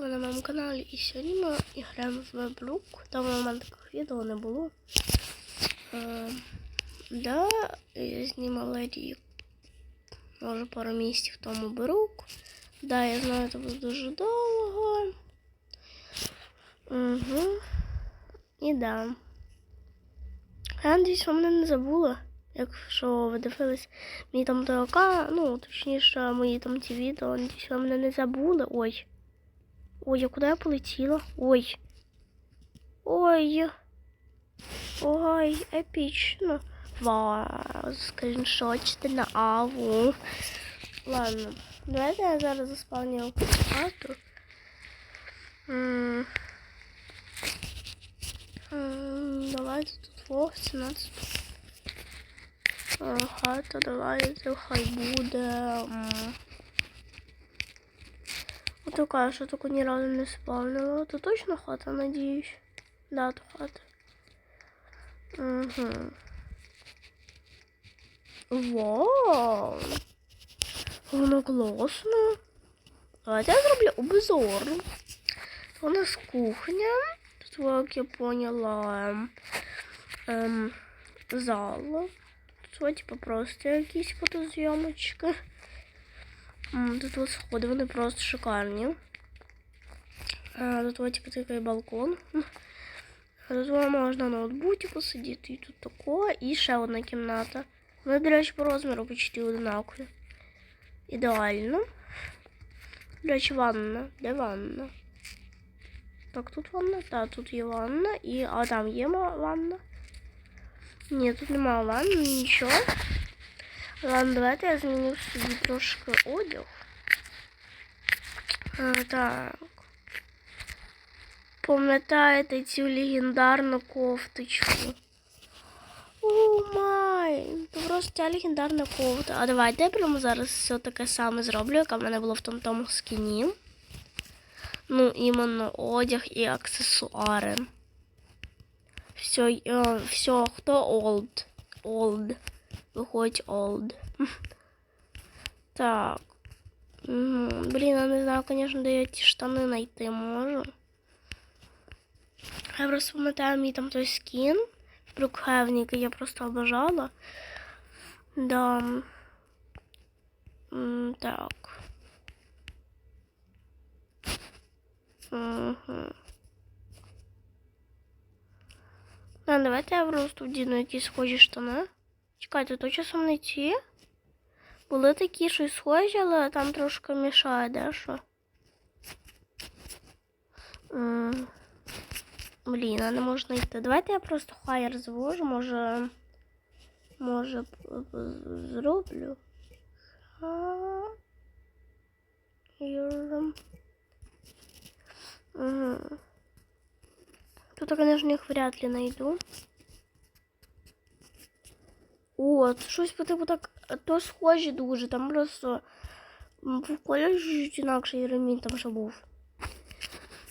ви на моєму каналі і сьогодні ми граємо в Вебрук. Давно в мене таких відео не було. Е, да, я знімала рік. Може пару місяців тому Брук. Да, я знаю, це було дуже довго. Угу. І да. Я надіюсь, ви не забули. Якщо ви дивились мені там ТОК, ну, точніше, мої там ці відео, надіюсь, ви мене не забули. Ой. Ой, а куди я полетіла? Ой. Ой. Ой, епічно. Вау, скріншотчити на аву. Ладно, давайте я зараз заспавню. М, Давайте тут во 17. Е, Хата, давайте, хай буде. м, От така, що таку ні разу не спавнила. То точно хата, надіюсь. Да, то хата. Угу. Вау! Воно класно. Давайте я зроблю обзор. У нас кухня. Тут, як я поняла, ем, зал. Тут, типу, просто якісь фотозйомочки. М, Тут от сходи, вони просто шикарні. А, Тут от, типу, такий балкон. А Тут от можна на ноутбуці посидіти і тут тако. І ще одна кімната. Вони, до речі, по розміру почти однакові. Ідеально. До речі, ванна. Де ванна? Так, тут ванна? Так, тут є ванна. І... А там є ма- ванна? Ні, тут немає ванни, нічого. Ладно, давайте я зміню собі трошки одяг. А, так. Пам'ятаєте цю легендарну кофточку? О май! Просто ця легендарна кофта. А давайте я прямо зараз все таке саме зроблю, яке в мене було в тому тому скіні. Ну, іменно одяг і аксесуари. Все, е, все, хто олд? Олд. Виходить олд. Так. Мгм. Блін, я не знаю, звісно, де я ті штани знайти можу. Я просто пам'ятаю мій там той скін. Брукхевен, який я просто обожала. Да. М, Так. Угу. А, давайте я просто вдіну якісь схожі штани. Чекайте, то часом не ті? Були такі щось схожі, але там трошки мішає дещо. М, Блін, а не можна йти. Давайте я просто хайер звожу, може. Може п- п- зроблю. Хайер. Угу. Тут, конечно, їх вряд ли найду. О, щось по типу так, то схожі дуже, там просто в чуть інакший ремінь там ще був.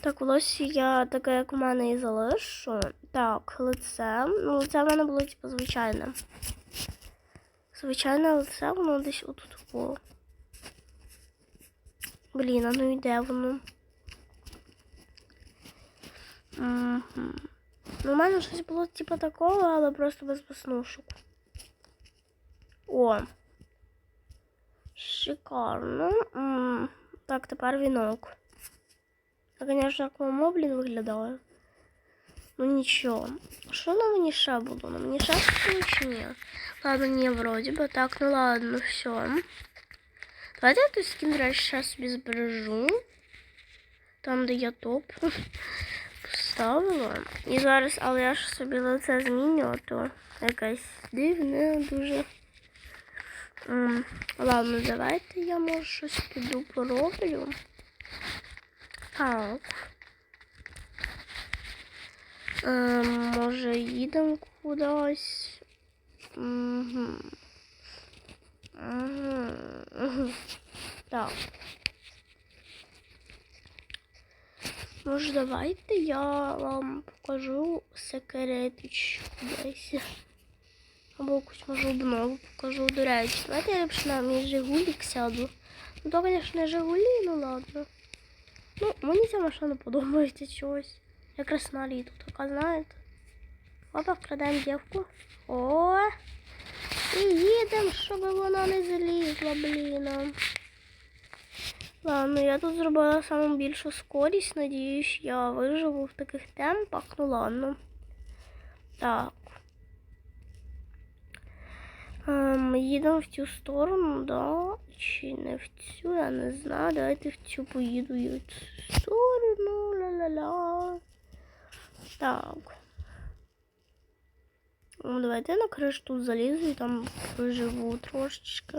Так, волосся я таке, як у мене і залишу. Так, лице. Ну, лице в мене було, типу, звичайне. Звичайне лице, воно десь отут було. Блін, а ну йде воно. Угу. Ну, у мене щось було, типу, такого, але просто без веснушок. О. Шикарно. М, Так, тепер вінок. А, звісно, як момо, блін, виглядає. Ну нічого. Що на мені ще було? На мені ще щось чи ні? Ладно, ні, вроді би. Так, ну ладно, все. Давайте я той скін, до речі, ще собі збережу. Там, де я топ. Поставила. І зараз, але я ж собі лице зміню, а то якась дивне дуже. М, Ладно, давайте я може щось піду пороблю. Так. Ем, може їдемо кудись. Угу. Угу. Так. Може, давайте я вам покажу секретич десь. Або якусь можу обнову покажу. До речі, давайте я мій Жигулік сяду. Ну то, звісно, не Жигулі, ну ладно. Ну, мені ця машина подобається чогось. Якраз на літо така, знаєте. Опа, вкрадаємо дівку. О! І їдемо, щоб вона не залізла, блін. Ладно, я тут зробила саму більшу скорість. Надіюсь, я виживу в таких темпах. Ну ладно. Так. Ем, їдемо в цю сторону, да? Чи не в цю, я не знаю. Давайте в цю поїду і в цю сторону. Ла-ла-ла. Так. Ну, давайте я на криш тут залізу і там поживу трошечки.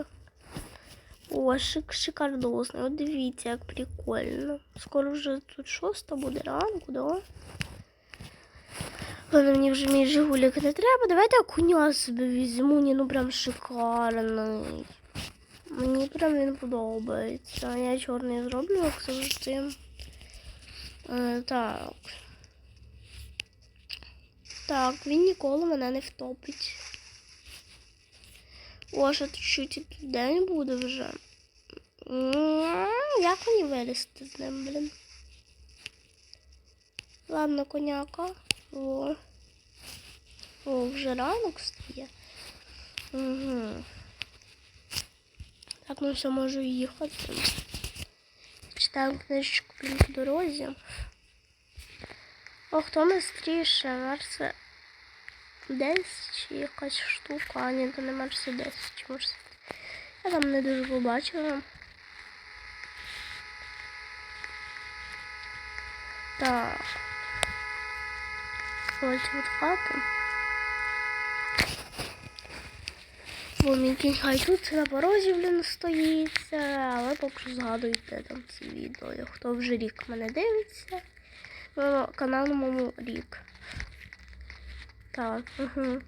О, шик шикардосний. От дивіться, як прикольно. Скоро вже тут шоста буде ранку, да? Ладно, мені вже мій жигулік не треба. Давайте я коня собі візьму. Ні, ну прям шикарний. Мені прям він подобається. Я чорний зроблю, як завжди. Е, так. Так, він ніколи мене не втопить. О, ще чуть тут день буде вже. Як мені вилізти з ним, блін? Ладно, коняка. О. О, вже ранок стає. Угу. Так, ну все, можу їхати. Читаємо книжечку по дорозі. О, хто найстріше? Мерсе 10 чи якась штука. А, ні, то не Мерседес, чи Мерседес. Я там не дуже побачила. Так. От хата. Бо мій кінь на порозі, блін, стоїть, але поки що згадуйте там ці відео. Хто вже рік мене дивиться. Ну, канал моєму рік. Так, угу.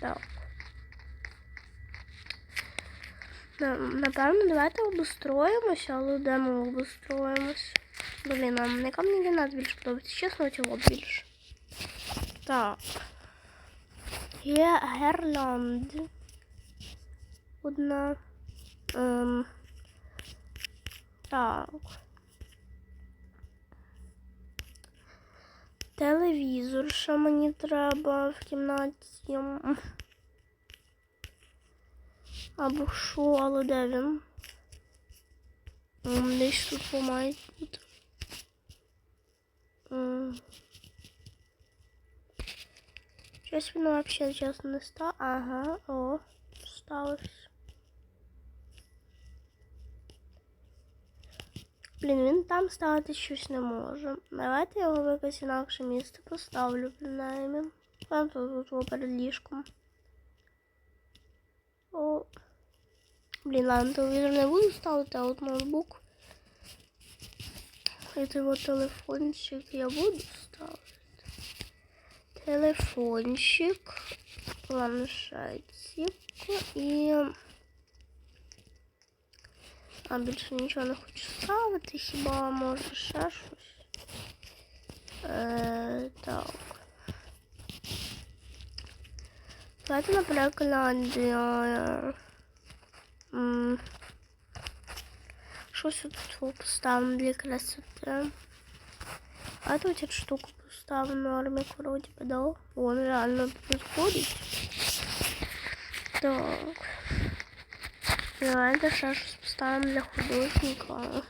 Так. Напевно, давайте обустроїмося, але де ми обустроїмось? Блін, а мені камні гранат більше подобається. Чесно, цього більше. Так. Є Герланд. Одна. Ем. Так. Телевізор, що мені треба в кімнаті. Або що, але де він? Десь тут помає бути. М. Щось він взагалі чесно не став. Ага, о, сталося. Блін, він там ставити щось не може. Давайте я його в якесь інакше місце поставлю, принаймні. Там тут, тут перед ліжком. О. Блін, ладно, телевізор не буду ставити, а от ноутбук. І от телефончик я буду. Телефончик, планшетик і... А більше нічого не хочу ставити, хіба може ще щось. Е, так. Давайте, наприклад, е, м, щось тут поставимо для красоти. А тут цю штуку поставимо нормі, вроді би, да? Вон реально підходить. Так. Давайте ще щось поставимо для художника.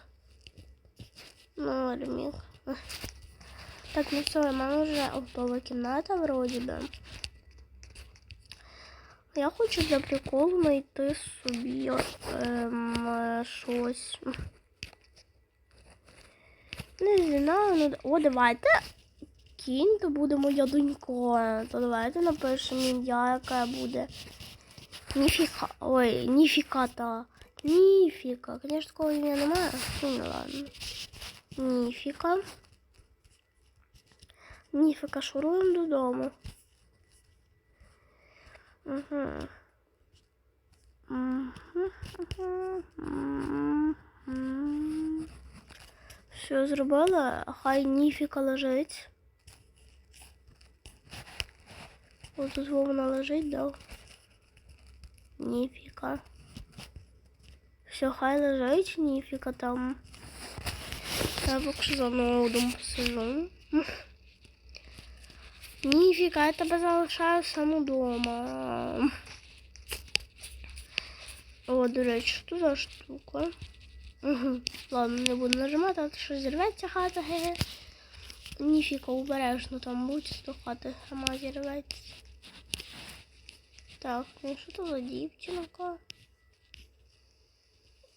Нормі. Так, ну все, у мене вже готова кімната вроді би. Я хочу для приколу знайти собі ем, е, щось. Не знаю, ну о, давайте кінь, то буде моя донька. То давайте напишемо яке буде. Ніфіка. Ой, ніфіка та. Ніфіка. Конечно, такого ім'я немає. Ну, ладно. Ніфіка. Ніфіка, шуруємо додому. Угу. Все зробила, хай ніфіка лежить. Ось тут вона лежить, да? Ніфіка. Все, хай лежить, ніфіка там. Я поки що за ноудом посижу. Ніфіга, я тебе залишаю сам удома. О, до речі, що за штука? Ладно, не буду нажимати, а то що зірветься хата, ге. Ніфіга, обережно там будь, то хата сама зірветься. Так, ну що то за дівчинка?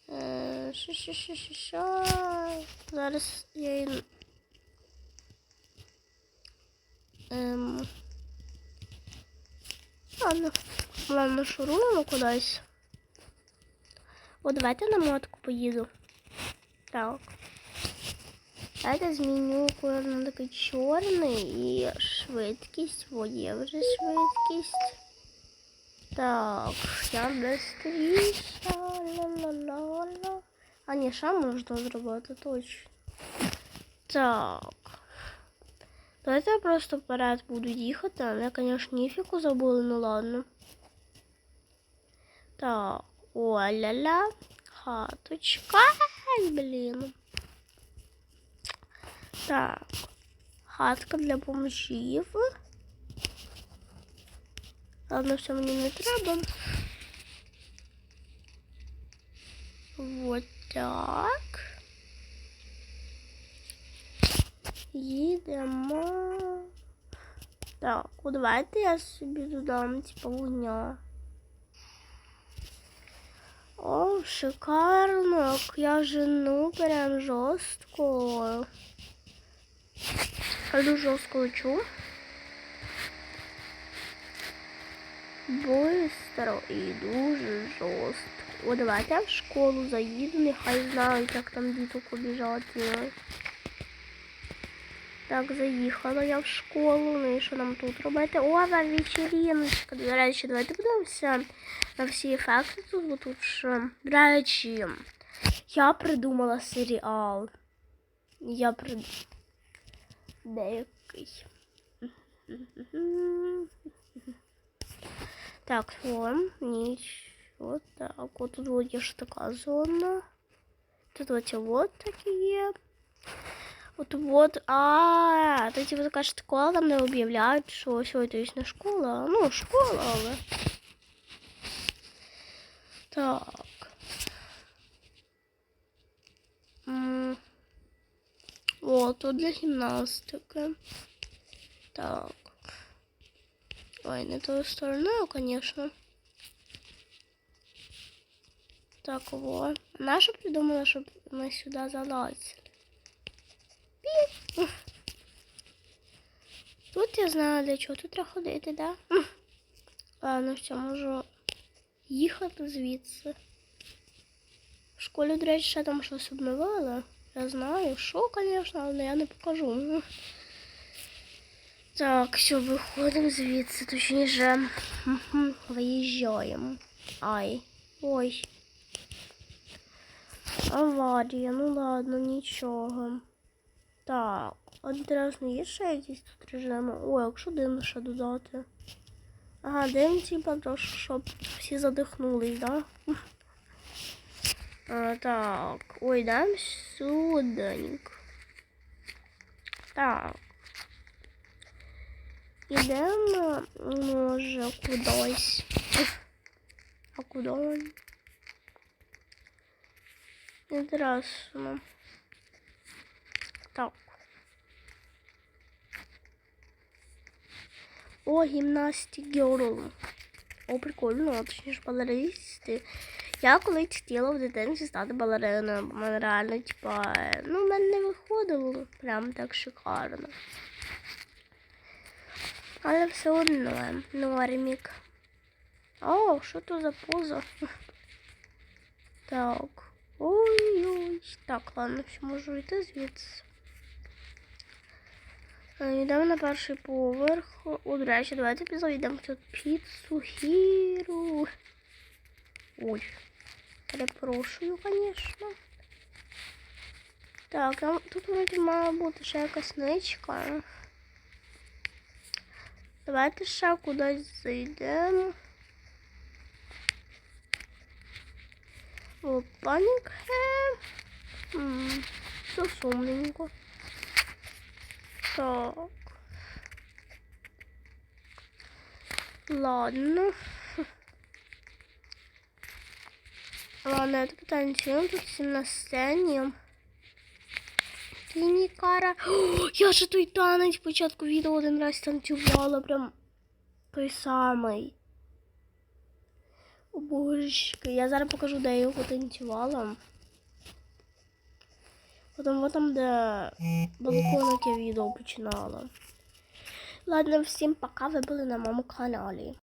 Е, Що, що, що, що, що? Зараз я її... Ем... Ладно, ладно, шуруємо кудись. О, давайте на мотку поїду. Так. Давайте зміню колір на такий чорний і швидкість. О, вже швидкість. Так, я быстріша. Ла-ла-ла-ла. А ні, ще можна зробити точно. Так. Давайте я просто вперед буду їхати, але, звісно, ніфіку забули, ну ладно. Так, о-ля-ля. Хаточка. Ай, блін. Так. Хатка для бомжів. Ладно, все мені не треба. Вот так. Їдемо. Так, о, давайте я собі додам, типа, вогня. О, шикарно. Я жену прям жорстко. Я жестко лечу. Быстро і дуже жорстко. О, давайте я в школу заїду, нехай знають, як там діток обіжати. Так, заїхала я в школу. Ну і що нам тут робити? О, на вечериночка. До речі, давайте подивимося на всі ефекти тут, бо тут ще. До речі, я придумала серіал. Я придумала. Деякий. Так, вон, нічого. Так, от тут от є ж така зона. Тут от вот такі є. От вот, а, то типу така школа там не об'являють, що сьогодні не школа. Ну, школа, але. Так. М. О, тут для гімнастики. Так. Ой, не тою стороною, конечно. Так, вот. Наша придумала, щоб ми сюди залазили. Тут я знаю для чого. Тут треба ходити, да? Ладно, все, можу їхати звідси. В школі, до речі, ще там щось обновили. Я знаю, що, звісно, але я не покажу. Так, все, виходимо звідси, точніше, виїжджаємо. Ай, ой. Аварія, ну ладно, нічого. Так, одразу є ще якісь тут режими. Ой, якщо дим ще додати. Ага, дим, типа, трошки, щоб всі задихнулись, да? А, так, ой, дам сюденько. Так. Ідемо, може, кудись. А куди? Інтересно. Так. О, гімнастик Герл. О, прикольно, точніше балеристи. Я колись хотіла в дитинстві стати балериною, бо мене реально, типа, ну, в мене не виходило прям так шикарно. Але все одно нормік. О, що то за поза? Так. Ой-ой. Так, ладно, все, можу йти звідси. Е, Йдемо на перший поверх. О, до речі, давайте підійдемо тут піцу хіру. Ой. Перепрошую, звісно. Так, а тут вроді має бути ще якась ничка. Давайте ще кудись зайдемо. О, панік. М. все сумненько. Так. Ладно. Ладно, это потанцуем тут всем на сцені. Тіні кара. О, я же той танець спочатку відео один раз танцювала, прям той самий. О, божечки, я зараз покажу, де я його танцювала. Потім вот там, де балконок я відео починала. Ладно, всім пока, ви були на моєму каналі.